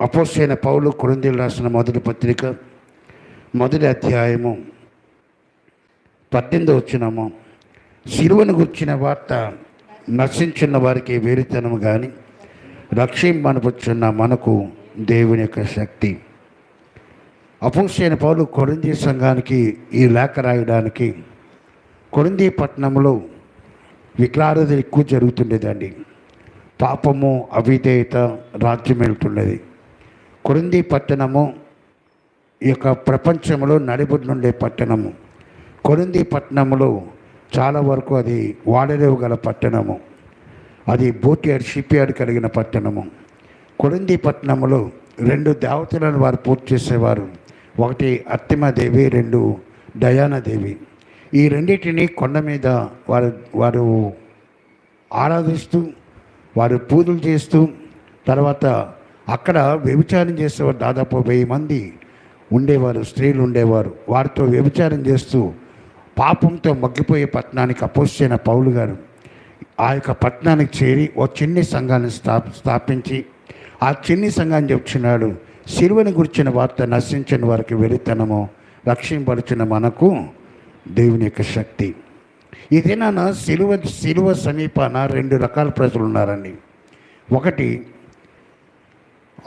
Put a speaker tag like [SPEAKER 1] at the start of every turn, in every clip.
[SPEAKER 1] అపోసైన పౌలు కొరిందీలు రాసిన మొదటి పత్రిక మొదటి అధ్యాయము పద్దెనిమిది వచ్చినము శిలువను గుర్చిన వార్త నశించిన వారికి వేరుతనం కానీ రక్షింపనుపుచున్న మనకు దేవుని యొక్క శక్తి. అపోసైన పౌలు కొరింది సంఘానికి ఈ లేఖ రాయడానికి కొరింది పట్టణంలో విగ్రహారాధన ఎక్కువ జరుగుతుండేదండి. పాపము అవిధేయత రాజ్యం వెళ్తుండేది కొరింది పట్టణము ఈ యొక్క ప్రపంచంలో నడిబొడ్డునుండే పట్టణము. కొరింది పట్టణంలో చాలా వరకు అది వాడలేవు గల పట్టణము. అది బోట్ యార్డ్ షిప్ యార్డ్ కలిగిన పట్టణము. కొరింది పట్టణంలో రెండు దేవతలను వారు పూర్తి చేసేవారు. ఒకటి అత్తిమదేవి రెండు దయానాదేవి ఈ రెండింటిని కొండ మీద వారు వారు ఆరాధిస్తూ వారు పూజలు చేస్తూ తర్వాత అక్కడ వ్యభిచారం చేసేవారు దాదాపు వెయ్యి మంది ఉండేవారు స్త్రీలు ఉండేవారు. వారితో వ్యభిచారం చేస్తూ పాపంతో మగ్గిపోయే పట్టణానికి అపోసిన పౌలు గారు ఆ యొక్క పట్టణానికి చేరి ఓ చిన్ని సంఘాన్ని స్థా స్థాపించి ఆ చిన్ని సంఘాన్ని చెప్తున్నాడు శిలువని గురించిన వార్త నశించిన వారికి వెరితనము రక్షింపరిచిన మనకు దేవుని యొక్క శక్తి. ఇదేనా శిలువ శిలువ సమీపాన రెండు రకాల ప్రజలు ఉన్నారండి. ఒకటి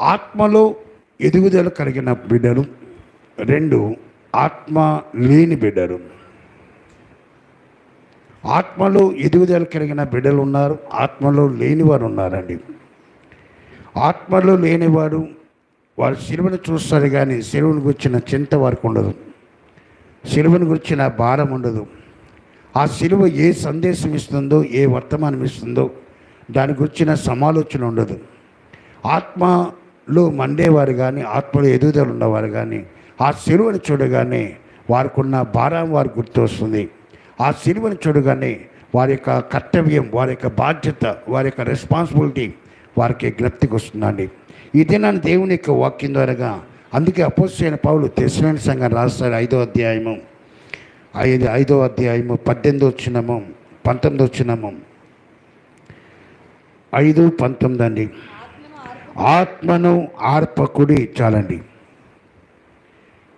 [SPEAKER 1] ఆత్మలో ఎదుగుదల కలిగిన బిడ్డలు. రెండు ఆత్మ లేని బిడ్డలు. ఆత్మలో ఎదుగుదల కలిగిన బిడ్డలు ఉన్నారు ఆత్మలో లేనివారు ఉన్నారండి. ఆత్మలో లేనివాడు వారు సిలువను చూస్తారు కానీ సిలువను గురించిన చింత వారికి ఉండదు. సిలువను గురించిన భారం ఉండదు. ఆ సిలువ ఏ సందేశం ఇస్తుందో ఏ వర్తమానం ఇస్తుందో దాని గురించిన సమాలోచన ఉండదు. ఆత్మ లో మండేవారు కానీ ఆత్మలో ఎదుగుదల ఉన్నవారు కానీ ఆ సిలువను చూడగానే వారికున్న భారం వారు గుర్తు వస్తుంది. ఆ సిలువను చూడగానే వారి యొక్క కర్తవ్యం వారి యొక్క బాధ్యత వారి యొక్క రెస్పాన్సిబిలిటీ వారికి జ్ఞప్తికి వస్తుందండి. ఈ దినాన్ని దేవుని యొక్క వాక్యం ద్వారాగా అందుకే అపోసైన పౌలు తెసిన సంఘం రాస్తారు ఐదో అధ్యాయము. ఐదు ఐదో అధ్యాయము పద్దెనిమిది వచ్చినము పంతొమ్మిది వచ్చినము ఐదు పంతొమ్మిది అండి. ఆత్మను ఆర్పకుడి చాలండి.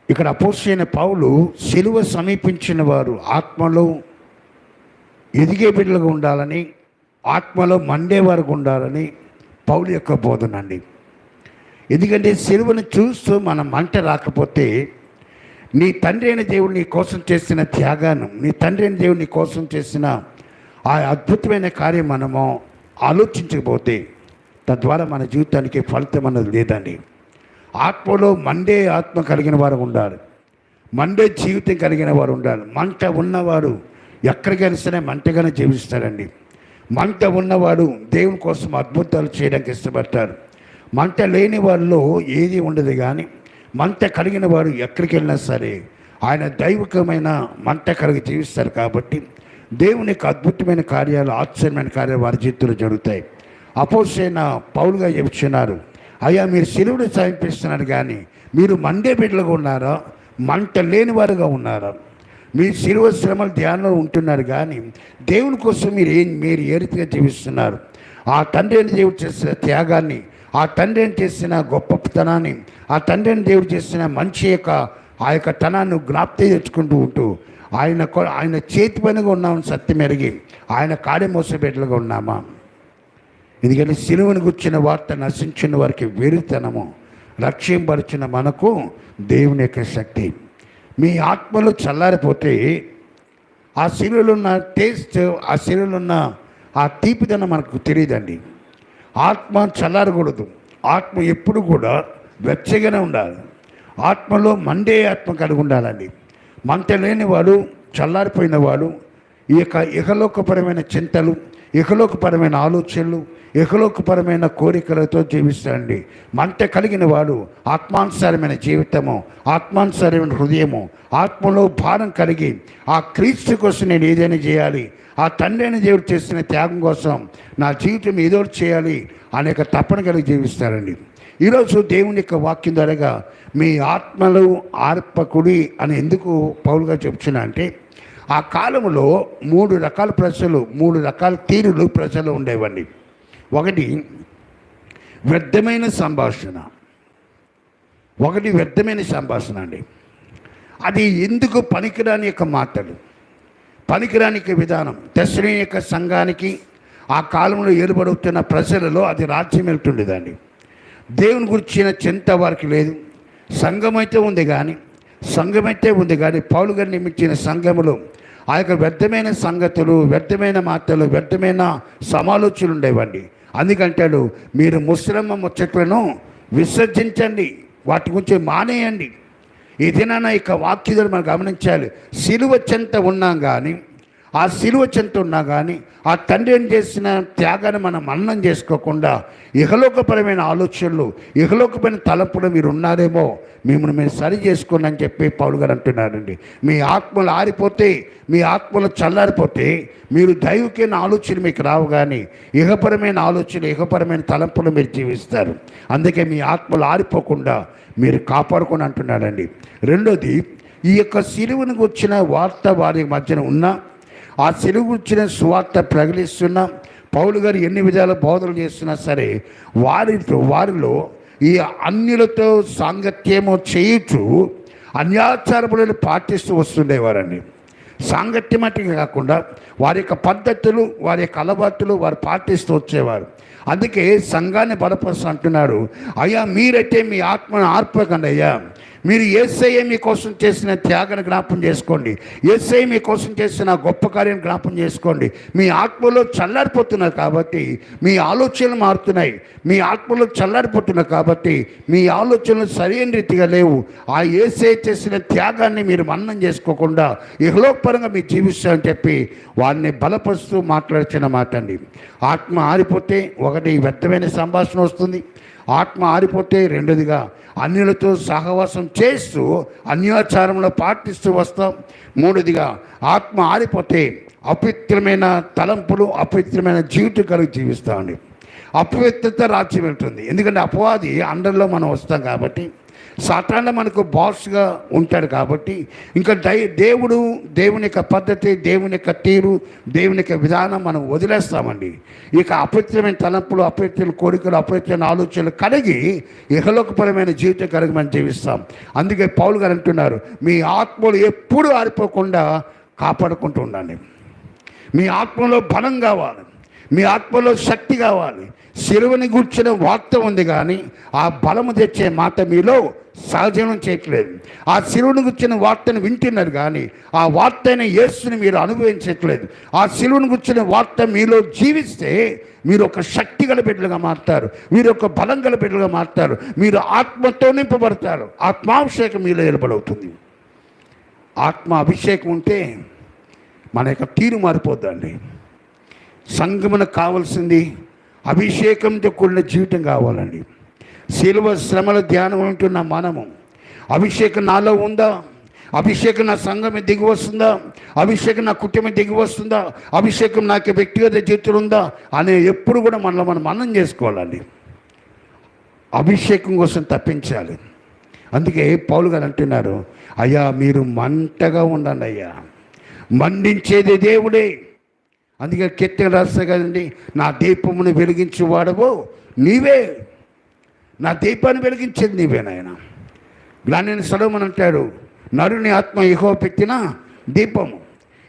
[SPEAKER 1] ఇక్కడ అపోసైన పౌలు సిలువ సమీపించిన వారు ఆత్మలో ఎదిగే బిడ్డలుగా ఉండాలని ఆత్మలో మండే వరకు ఉండాలని పౌలు యొక్క బోధన అండి. ఎందుకంటే సిలువను చూస్తూ మన మంట రాకపోతే నీ తండ్రి అయిన దేవుడు నీ కోసం చేసిన త్యాగాన్ని నీ తండ్రి అయిన దేవుడు నీ కోసం చేసిన ఆ అద్భుతమైన కార్యం మనము ఆలోచించకపోతే తద్వారా మన జీవితానికి ఫలితం అన్నది లేదండి. ఆత్మలో మండే ఆత్మ కలిగిన వారు ఉండాలి. మండే జీవితం కలిగిన వారు ఉండాలి. మంట ఉన్నవారు ఎక్కడికైనా సరే మంటగానే జీవిస్తారండి. మంట ఉన్నవాడు దేవుని కోసం అద్భుతాలు చేయడానికి ఇష్టపడతారు. మంట లేని వారిలో ఏది ఉండదు కానీ మంట కలిగిన వారు ఎక్కడికి వెళ్ళినా సరే ఆయన దైవికమైన మంట కలిగి జీవిస్తారు కాబట్టి దేవుని యొక్క అద్భుతమైన కార్యాలు ఆశ్చర్యమైన కార్యాలు వారి జీవితంలో జరుగుతాయి. అపోసైన పౌలుగా చెప్తున్నారు అయ్యా మీరు సిలువుడు సమీపిస్తున్నారు కానీ మీరు మండే బిడ్డలుగా ఉన్నారా? మంట లేని వారుగా ఉన్నారా? మీ శిలువ శ్రమల ధ్యానంలో ఉంటున్నారు కానీ దేవుని కోసం మీరు ఏం మీరు ఏ రీతిగా జీవిస్తున్నారు? ఆ తండ్రి అయిన దేవుడు చేసిన త్యాగాన్ని ఆ తండ్రి అయిన చేసిన గొప్పతనాన్ని ఆ తండ్రి అయిన దేవుడు చేసిన మంచి యొక్క ఆ యొక్క తనాన్ని జ్ఞాప్తి తెచ్చుకుంటూ ఉంటూ ఆయన ఆయన చేతి పనిగా ఉన్నామని సత్యం ఎరిగి ఆయన కాడి మోసబెట్టలుగా ఉన్నామా? ఎందుకంటే సిలువను గుర్చిన వార్త నశించిన వారికి వెరితనము లక్ష్యంపరిచిన మనకు దేవుని యొక్క శక్తి. మీ ఆత్మలు చల్లారిపోతే ఆ శిలువలో ఉన్న టేస్ట్ ఆ శిలువలో ఉన్న ఆ తీపిదనం మనకు తెలియదండి. ఆత్మ చల్లారకూడదు. ఆత్మ ఎప్పుడు కూడా వెచ్చగానే ఉండాలి. ఆత్మలో మండే ఆత్మ కలిగి ఉండాలండి. మంట లేని వాడు చల్లారిపోయిన వాడు ఈ యొక్క ఇహలోకపరమైన చింతలు ఇహలోకపరమైన ఆలోచనలు ఇహలోకపరమైన కోరికలతో జీవిస్తాడండి మంట కలిగిన వాడు ఆత్మానుసారమైన జీవితము ఆత్మానుసారమైన హృదయము ఆత్మలో భారం కలిగి ఆ క్రీస్తు కోసం నేను ఏదైనా చేయాలి ఆ తండ్రి అయిన దేవుడు చేసిన త్యాగం కోసం నా జీవితం ఏదో చేయాలి అనేక తపన కలిగి జీవిస్తారండి. ఈరోజు దేవుని యొక్క వాక్యం ద్వారాగా మీ ఆత్మలు ఆర్పకుడి అని ఎందుకు పౌలుగా చెప్తున్నా అంటే ఆ కాలంలో మూడు రకాల ప్రజలు మూడు రకాల తీరులు ప్రజలు ఉండేవండి. ఒకటి వ్యర్థమైన సంభాషణ. ఒకటి వ్యర్థమైన సంభాషణ అండి. అది ఎందుకు పనికిరాని యొక్క మాటలు? పనికిరానికి విధానం. దశని యొక్క సంఘానికి ఆ కాలంలో ఏర్పడుతున్న ప్రజలలో అది రాజ్యం వెళ్తుండేదండి దేవుని గురించిన చింత వారికి లేదు. సంఘం అయితే ఉంది కానీ సంఘమైతే ఉంది కానీ పౌలు గారిని మించిన సంఘములు ఆ యొక్క వ్యర్థమైన సంగతులు వ్యర్థమైన మాటలు వ్యర్థమైన సమాలోచనలు ఉండేవండి అందుకంటాడు మీరు ముస్లిం ముచ్చట్లను విసర్జించండి వాటి గురించి మానేయండి. ఈ దినాన ఇక వాక్యులను మనం గమనించాలి. సిలువ చెంత ఉన్నాం కానీ ఆ సిలువ చెంతున్నా కానీ ఆ తండ్రి ఏం చేసిన త్యాగాన్ని మనం మన్నం చేసుకోకుండా ఇహలోకపరమైన ఆలోచనలు ఇహలోకపరమైన తలంపులు మీరు ఉన్నారేమో మిమ్మల్ని మేము సరి చేసుకోండి అని చెప్పి పౌలు గారు అంటున్నారండి. మీ ఆత్మలు ఆరిపోతే మీ ఆత్మలు చల్లారిపోతే మీరు దైవికైన ఆలోచన మీకు రావు కానీ ఇహపరమైన ఆలోచన ఇహపరమైన తలంపులు మీరు జీవిస్తారు. అందుకే మీ ఆత్మలు ఆరిపోకుండా మీరు కాపాడుకొని అంటున్నారండి. రెండోది ఈ యొక్క సిలువను వచ్చిన వార్త వారి మధ్యన ఉన్న ఆ సిలువు సువార్త ప్రకటిస్తున్న పౌలు గారు ఎన్ని విధాల బోధనలు చేస్తున్నా సరే వారితో వారిలో ఈ అన్యులతో సాంగత్యము చేయుచు అన్యాచారములను పాటిస్తూ వస్తుండేవారండి. సాంగత్యమటిగా కాకుండా వారి యొక్క పద్ధతులు వారి యొక్క అలవాట్లు వారు పాటిస్తూ వచ్చేవారు. అందుకే సంఘాన్ని బలపరుస్తూ అంటున్నారు అయ్యా మీరైతే మీ ఆత్మను ఆర్పకండి అయ్యా. మీరు ఏసఐ మీకోసం చేసిన త్యాగాన్ని జ్ఞాపం చేసుకోండి. ఏసఐ మీకోసం చేసిన గొప్ప కార్యం జ్ఞాపం చేసుకోండి. మీ ఆత్మలో చల్లారిపోతున్నారు కాబట్టి మీ ఆలోచనలు మారుతున్నాయి. మీ ఆత్మలో చల్లారిపోతున్నారు కాబట్టి మీ ఆలోచనలు సరైన రీతిగా లేవు. ఆ ఏసఐ చేసిన త్యాగాన్ని మీరు మన్నం చేసుకోకుండా ఇహలోకపరంగా మీరు జీవిస్తామని చెప్పి వారిని బలపరుస్తూ మాట్లాడుతున్న మాట అండి. ఆత్మ ఆరిపోతే ఒకటి వ్యర్థమైన సంభాషణ వస్తుంది. ఆత్మ ఆరిపోతే రెండోదిగా అన్యులతో సహవాసం చేస్తూ అన్యాచారంలో పాటిస్తూ వస్తాం. మూడోదిగా ఆత్మ ఆరిపోతే అపవిత్రమైన తలంపులు అపవిత్రమైన జీవితం కలిగి జీవిస్తామండి. అపవిత్రత రాజ్యం వెళ్తుంది ఎందుకంటే అపవాది అండర్లో మనం వస్తాం కాబట్టి సాతాన మనకు బాస్గా ఉంటాడు కాబట్టి ఇంకా దై దేవుడు దేవుని యొక్క పద్ధతి దేవుని యొక్క తీరు దేవుని యొక్క విధానం మనం వదిలేస్తామండి. ఇక అపవిత్రమైన తలంపులు అపవిత్రమైన కోరికలు అపవిత్రమైన ఆలోచనలు కలిగి ఇహలోకపరమైన జీవితం కలిగి మనం జీవిస్తాం. అందుకే పౌలు గారు అంటున్నారు మీ ఆత్మలు ఎప్పుడూ ఆరిపోకుండా కాపాడుకుంటూ ఉండండి. మీ ఆత్మలో బలం కావాలి. మీ ఆత్మలో శక్తి కావాలి. శిలువని గుర్చిన వార్త ఉంది కానీ ఆ బలము తెచ్చే మాట మీలో సహజనం చేయట్లేదు. ఆ శిలువును గుర్చిన వార్తను వింటున్నారు కానీ ఆ వార్త అయిన యేసుని మీరు అనుభవించట్లేదు. ఆ శిలువును గుర్చిన వార్త మీలో జీవిస్తే మీరు ఒక శక్తి గల బిడ్డలుగా మారుతారు. మీరు ఒక బలం గల బిడ్డలుగా మారుతారు. మీరు ఆత్మతో నింపబడతారు. ఆత్మాభిషేకం మీలో ఏర్పడవుతుంది. ఆత్మ అభిషేకం ఉంటే మన యొక్క తీరు మారిపోద్దండి. సంగమన కావాల్సింది అభిషేకంతో కూడిన జీవితం కావాలండి. శిలువ శ్రమల ధ్యానం ఉంటున్న మనము. అభిషేకం నాలో ఉందా? అభిషేకం నా సంఘమే దిగి వస్తుందా? అభిషేకం నా కుటుంబం దిగి వస్తుందా? అభిషేకం నాకు వ్యక్తిగత జీవితం ఉందా? అనే ఎప్పుడు కూడా మనలో మనం మనం చేసుకోవాలండి. అభిషేకం కోసం తప్పించాలి. అందుకే పౌలు గారు అంటున్నారు అయ్యా మీరు మంటగా ఉండండి అయ్యా. మండించేది దేవుడే. అందుకే కీర్తన రాస్తా కదండి నా దీపమును వెలిగించు వాడవో నీవే. నా దీపాన్ని వెలిగించేది నీవే నాయన. గ్లాని సడమని అంటాడు నరుని ఆత్మ ఎహో పెట్టిన దీపము.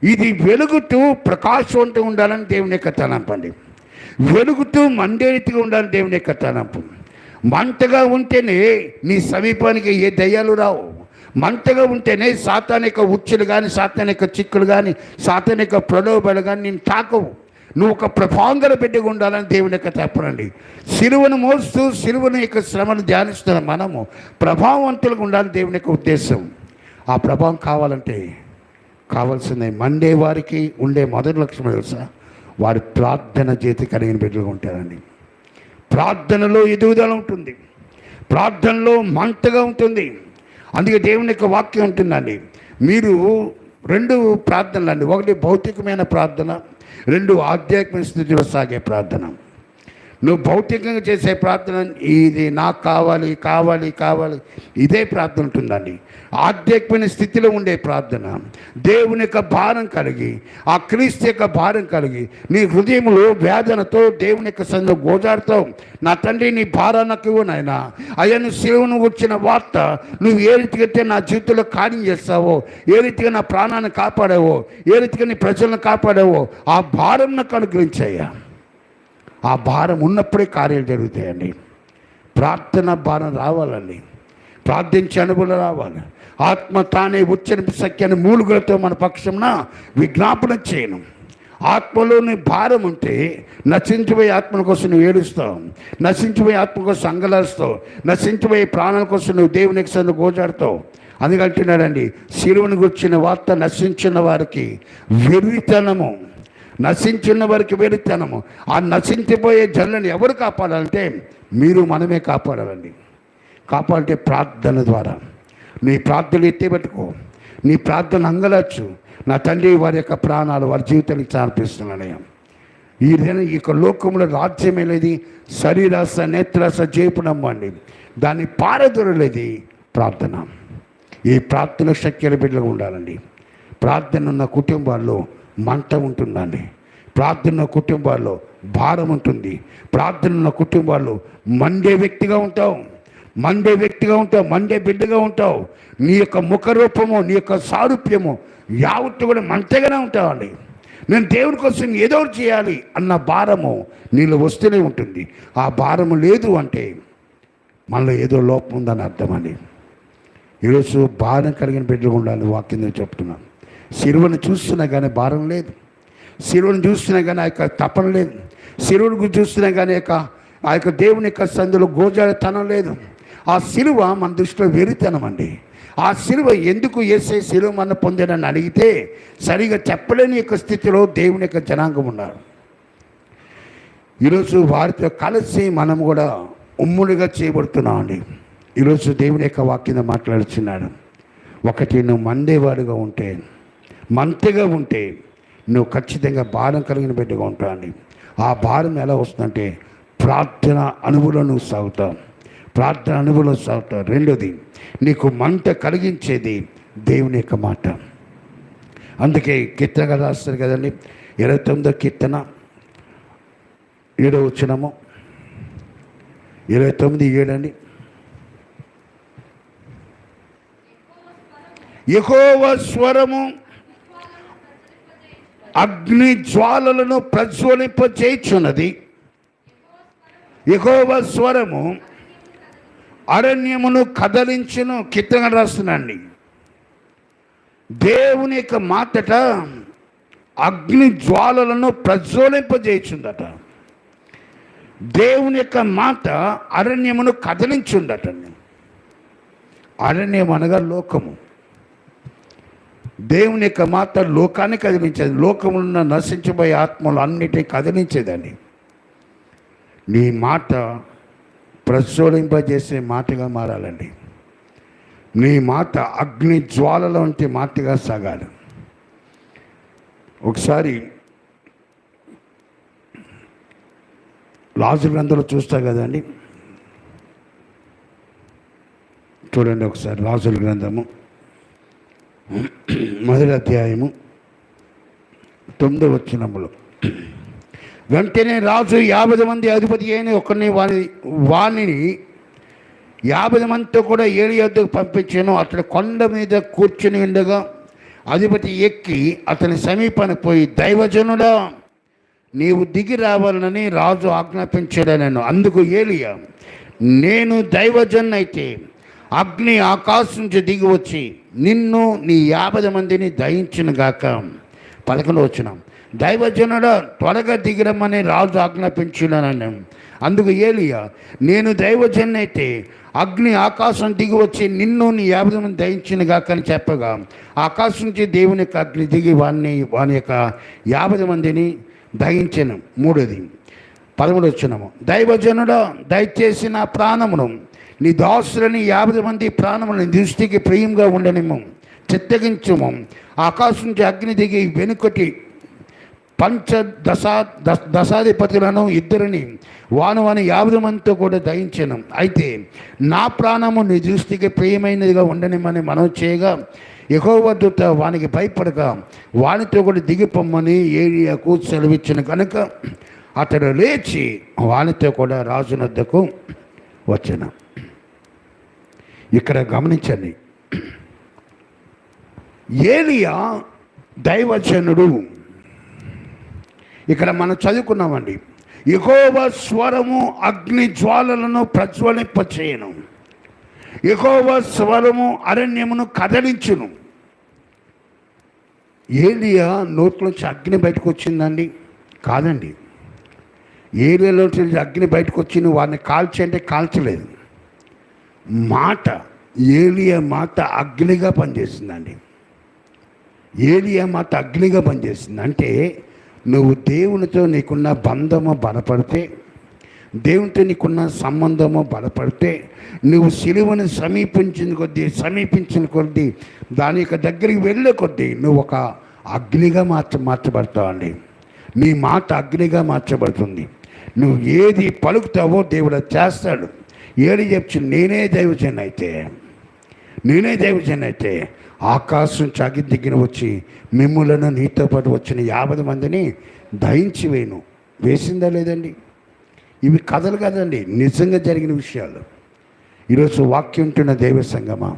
[SPEAKER 1] ఇది వెలుగుతూ ప్రకాశవంతంగా ఉండాలని దేవుని యొక్క తలంపండి. వెలుగుతూ మండేరితిగా ఉండాలని దేవుని యొక్క తలంపు. మంటగా ఉంటేనే నీ సమీపానికి ఏ దయ్యాలు రావు. మంటగా ఉంటేనే సాతానిక ఉచ్చులు కానీ సాతానిక చిక్కులు కానీ సాతానిక ప్రలోభాలు కానీ నేను తాకవు. నువ్వు ఒక ప్రభావంగల బిడ్డగా ఉండాలని దేవుని యొక్క చెప్పనండి. సిలువను మోస్తూ సిలువను యొక్క శ్రమను ధ్యానిస్తున్న మనము ప్రభావవంతులుగా ఉండాలని దేవుని యొక్క ఉద్దేశం. ఆ ప్రభావం కావాలంటే కావాల్సిందే మండే వారికి ఉండే మొదటి లక్ష్యం తెలుసా? వారి ప్రార్థన చేతి కలిగిన బిడ్డలుగా ఉంటారండి. ప్రార్థనలో ఎదుగుదల ఉంటుంది. ప్రార్థనలో మంటగా ఉంటుంది. అందుకే దేవుని యొక్క వాక్యం ఉంటుందండి మీరు రెండు ప్రార్థనలు అండి. ఒకటి భౌతికమైన ప్రార్థన రెండు ఆధ్యాత్మిక స్థితిలో సాగే ప్రార్థన. నువ్వు భౌతికంగా చేసే ప్రార్థన ఇది నాకు కావాలి కావాలి కావాలి. ఇదే ప్రార్థన ఉంటుందండి. ఆధ్యాత్మిక స్థితిలో ఉండే ప్రార్థన. దేవుని యొక్క భారం కలిగి ఆ క్రీస్తు యొక్క భారం కలిగి నీ హృదయంలో వేదనతో దేవుని యొక్క సందు గోజాడుతో నా తండ్రి నీ భారానికి నాయన. అయ్యా నువ్వు వచ్చిన వార్త నువ్వు ఏ రీతికైతే నా జీవితంలో కార్యం చేస్తావో ఏ రీతిగా నా ప్రాణాన్ని కాపాడావో ఏ రీతిగా నీ ప్రజలను కాపాడావో ఆ భారం నాకు అనుగ్రహించయ్యా. ఆ భారం ఉన్నప్పుడే కార్యాలు జరుగుతాయండి. ప్రార్థన భారం రావాలండి. ప్రార్థించే అనుభవం రావాలి. ఆత్మ తానే ఉచ్చరింపు సఖ్యాన్ని మూలుగులతో మన పక్షంన విజ్ఞాపన చేయను. ఆత్మలోని భారం ఉంటే నశించిపోయే ఆత్మల కోసం నువ్వు ఏడుస్తావు. నశించిపోయే ఆత్మ కోసం అంగలాస్తావు నశించిపోయే ప్రాణాల కోసం నువ్వు దేవునికి సందు గోజాడుతావు అందుకంటున్నాడండి శిరువుని గుర్చిన వార్త నశించిన వారికి వెర్రితనము. నశించిన వారికి వెరితనము ఆ నశించిపోయే జల్లని ఎవరు కాపాడాలంటే మీరు మనమే కాపాడాలండి. కాపాడితే ప్రార్థన ద్వారా. నీ ప్రార్థనలు ఎత్తిపెట్టుకో నీ ప్రార్థన అంగలచ్చు. నా తండ్రి వారి యొక్క ప్రాణాలు వారి జీవితానికి సమర్పిస్తున్నానయ్యా ఈ ఈ యొక్క లోకంలో రాజ్యం శరీరాస నేత్రాస అండి దాన్ని పారదొరలేది ప్రార్థన. ఈ ప్రార్థన శక్తి బిడ్డలుగా ఉండాలండి. ప్రార్థన ఉన్న కుటుంబాల్లో మంట ఉంటుందండి. ప్రార్థన ఉన్న కుటుంబాల్లో భారం ఉంటుంది. ప్రార్థన ఉన్న కుటుంబాల్లో మండే వ్యక్తిగా ఉంటావు. మండే వ్యక్తిగా ఉంటావు. మండే బిడ్డగా ఉంటావు. నీ యొక్క ముఖరూపము నీ యొక్క సారూప్యము యావత్తు కూడా మంటగానే ఉంటావండి. నేను దేవుని కోసం ఏదో ఒకటి చేయాలి అన్న భారము నీళ్ళు వస్తూనే ఉంటుంది. ఆ భారము లేదు అంటే మనలో ఏదో లోపం ఉందని అర్థమండి ఈరోజు భారం కలిగిన బిడ్డలు ఉండాలి వాక్యం నేను చెప్తున్నాను. శిరువుని చూస్తున్నా కానీ భారం లేదు. శిరువుని చూస్తున్నా కానీ ఆ యొక్క తపన లేదు. శిరువుని చూస్తున్నా కానీ యొక్క ఆ యొక్క దేవుని యొక్క సందులో గోజాడతనం లేదు. ఆ శిలువ మన దృష్టిలో వెరితనం అండి. ఆ శిలువ ఎందుకు వేసే శిలువ మన పొందేనని అడిగితే సరిగా చెప్పలేని యొక్క స్థితిలో దేవుని యొక్క జనాంగం ఉన్నారు. ఈరోజు వారితో కలిసి మనం కూడా ఉమ్ముడిగా చేయబడుతున్నామండి ఈరోజు దేవుని యొక్క వాక్యం మాట్లాడుచున్నాడు. ఒకటి నువ్వు మందేవాడుగా ఉంటే మంతగా ఉంటే నువ్వు ఖచ్చితంగా భారం కలిగిన బిడ్డగా ఉంటావు ఆ భారం ఎలా వస్తుందంటే ప్రార్థన అనుభవంలో నువ్వు సాగుతావు. ప్రార్థన అనుభవంలో సాగుతావు. రెండోది నీకు మంట కలిగించేది దేవుని యొక్క మాట. అందుకే కీర్తనగా రాస్తారు కదండి ఇరవై తొమ్మిదో కీర్తన ఏడో వచ్చినము ఇరవై తొమ్మిది ఏడండి యహోవ స్వరము అగ్ని జ్వాలలను ప్రజ్వలింపచేయుచున్నది. ఎగోవ స్వరము అరణ్యమును కదలించును కీర్తన రాస్తున్నాండి. దేవుని యొక్క మాటట అగ్ని జ్వాలలను ప్రజ్వలింపజేయుచుందట. దేవుని యొక్క మాట అరణ్యమును కదలించుందట. అరణ్యం అనగా లోకము. దేవుని యొక్క మాత్ర లోకాన్ని కదిలించేది. లోకమున్న ఉన్న ఆత్మలు అన్నిటినీ కదిలించేదండి నీ మాట ప్రజ్వలింపజేసే మాటగా మారాలండి. నీ మాట అగ్ని జ్వాలలో వంటి మాటగా సాగాలి. ఒకసారి లాజు గ్రంథంలో చూస్తా కదండి చూడండి ఒకసారి రాజుల గ్రంథము. మొదటి అధ్యాయము తొమ్మిది వచ్చినములు వెంటనే రాజు యాభై మంది అధిపతి అయిన ఒకరిని వాని వాణిని యాభై మందితో కూడా ఏడు యొద్దకు పంపించాను. అతడు కొండ మీద కూర్చుని ఉండగా అధిపతి ఎక్కి అతని సమీపానికి పోయి దైవజనుడా నీవు దిగి రావాలని రాజు ఆజ్ఞాపించాడనను. అందుకు ఏలియా నేను దైవజన్ అయితే అగ్ని ఆకాశం నుంచి దిగి వచ్చి నిన్ను నీ యాభై మందిని దయించిన గాక. పలకలు వచ్చినాం దైవజనుడ త్వరగా దిగిరమ్మని రాజు ఆజ్ఞాపించున్నాను అందుకు ఏలియా నేను దైవజన్ అయితే అగ్ని ఆకాశం దిగి వచ్చి నిన్ను నీ యాభై మంది దయించిన గాక అని చెప్పగా ఆకాశం నుంచి దేవుని యొక్క అగ్ని దిగి వాడిని వాని యొక్క యాభై మందిని దహించను. మూడోది. పదమూడు వచ్చినాము దైవజనుడు దయచేసి నా ప్రాణమును నీ దాసులని యాభై మంది ప్రాణములను దృష్టికి ప్రియంగా ఉండనిము చిత్తగించము. ఆకాశం నుంచి అగ్ని దిగి వెనుకటి పంచ దశా దశ- దశాధిపతులను ఇద్దరిని వాను వాని యాభై మందితో కూడా దయించను అయితే నా ప్రాణము నీ దృష్టికి ప్రియమైనదిగా ఉండనిమని మనం చేయగా యహోవద్దుత వానికి భయపడక వానితో కూడా దిగిపోమ్మని ఏరియాకు సెలవిచ్చిన కనుక అతడు లేచి వానితో కూడా రాజునద్దకు వచ్చాను. ఇక్కడ గమనించండి. ఏలియా దైవజనుడు. ఇక్కడ మనం చదువుకున్నామండి. ఎగోవ స్వరము అగ్ని జ్వాలలను ప్రజ్వలింపచేయను. ఎగోవ స్వరము అరణ్యమును కదలించును. ఏలియా నోట్లోంచి అగ్ని బయటకు వచ్చిందండి? కాదండి. ఏలియాలోంచి అగ్ని బయటకు వచ్చింది వారిని కాల్చి అంటే కాల్చలేదు. మాట ఏలియా మాట అగ్నిగా పనిచేసిందండి ఏలియా మాట అగ్నిగా పనిచేసింది అంటే నువ్వు దేవునితో నీకున్న బంధము బలపడితే దేవునితో నీకున్న సంబంధము బలపడితే నువ్వు సిలువను సమీపించిన కొద్దీ సమీపించిన కొద్దీ దాని యొక్క దగ్గరికి వెళ్ళే కొద్దీ నువ్వు ఒక అగ్నిగా మార్చ మార్చబడతావండి. నీ మాట అగ్నిగా మార్చబడుతుంది. నువ్వు ఏది పలుకుతావో దేవుడు చేస్తాడు. ఏది చెప్పు నేనే దైవజన్ అయితే నేనే దైవజన్ అయితే ఆకాశం చాకి దిగిన వచ్చి మిమ్ములను నీతో పాటు వచ్చిన యాభై మందిని దయించి వేయను. వేసిందా లేదండి? ఇవి కథలు కదండి నిజంగా జరిగిన విషయాలు. ఈరోజు వాక్యం ఉంటున్న దైవ సంగమా.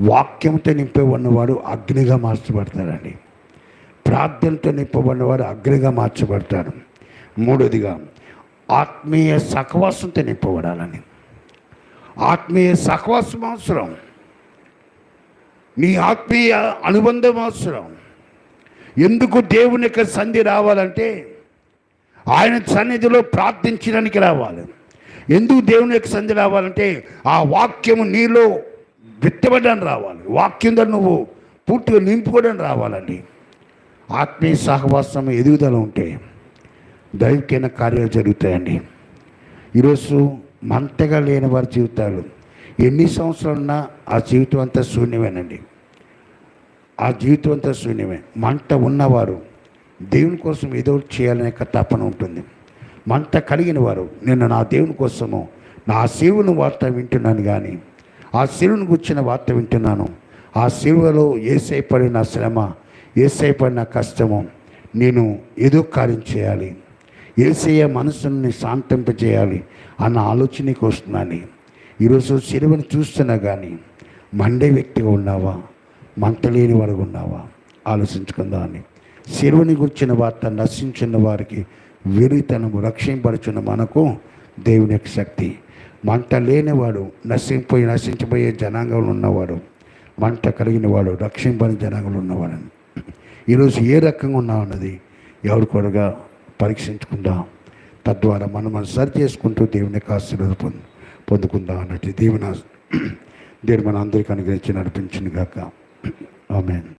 [SPEAKER 1] వాక్యంతో నింపే ఉన్నవాడు అగ్నిగా మార్చబడతాడండి. ప్రార్థనతో నింపబడినవాడు అగ్నిగా మార్చబడతాడు. మూడోదిగా ఆత్మీయ సహవాసంతో నింపబడాలని. ఆత్మీయ సహవాసం అవసరం నీ ఆత్మీయ అనుబంధం అవసరం ఎందుకు దేవుని యొక్క సంధి రావాలంటే ఆయన సన్నిధిలో ప్రార్థించడానికి రావాలి. ఎందుకు దేవుని యొక్క సంధి రావాలంటే ఆ వాక్యము నీలో విత్తబడడానికి రావాలి. వాక్యం నువ్వు పూర్తిగా నింపుకోవడానికి రావాలండి. ఆత్మీయ సహవాసం ఎదుగుదల ఉంటే దైవికైన కార్యాలు జరుగుతాయండి. ఈరోజు మంటగా లేని వారి జీవితాలు. ఎన్ని సంవత్సరాలున్నా ఆ జీవితం అంతా శూన్యమేనండి. ఆ జీవితం అంతా శూన్యమే. మంట ఉన్నవారు దేవుని కోసం ఏదో చేయాలనే తపన ఉంటుంది. మంట కలిగిన వారు నేను నా దేవుని కోసము నా శివుని వార్త వింటున్నాను కానీ ఆ శివుని గుర్చిన వార్త వింటున్నాను. ఆ శిలువలో ఏసై పడిన శ్రమ ఏసై పడిన కష్టము నేను ఏదో కార్యం చేయాలి. ఏసయ్య మనసుని శాంతింపజేయాలి అన్న ఆలోచనకి వస్తున్నాను ఈరోజు శిలువను చూస్తున్నా కానీ మండే వ్యక్తిగా ఉన్నావా? మంట లేని వాడుగా ఉన్నావా? ఆలోచించుకుందా అని. శిలువని గుర్చిన వార్త నశించిన వారికి వెరితనము రక్షింపడుచున్న మనకు దేవుని యొక్క శక్తి. మంట లేనివాడు నశింపోయి నశించిపోయే జనాంగంలో ఉన్నవాడు మంట కలిగిన వాడు రక్షింపని జనాంగంలో ఉన్నవాడు ఈరోజు ఏ రకంగా ఉన్నావు అన్నది ఎవరు కొరగా పరీక్షించుకుందాం. తద్వారా మనం మనం సరి చేసుకుంటూ దేవుని యొక్క ఆశీర్వాదం పొందు పొందుకుందాం అన్నట్టు దేవుని దేవుడు మన అందరికీ అనుగ్రహించి నడిపించింది గాక ఆమె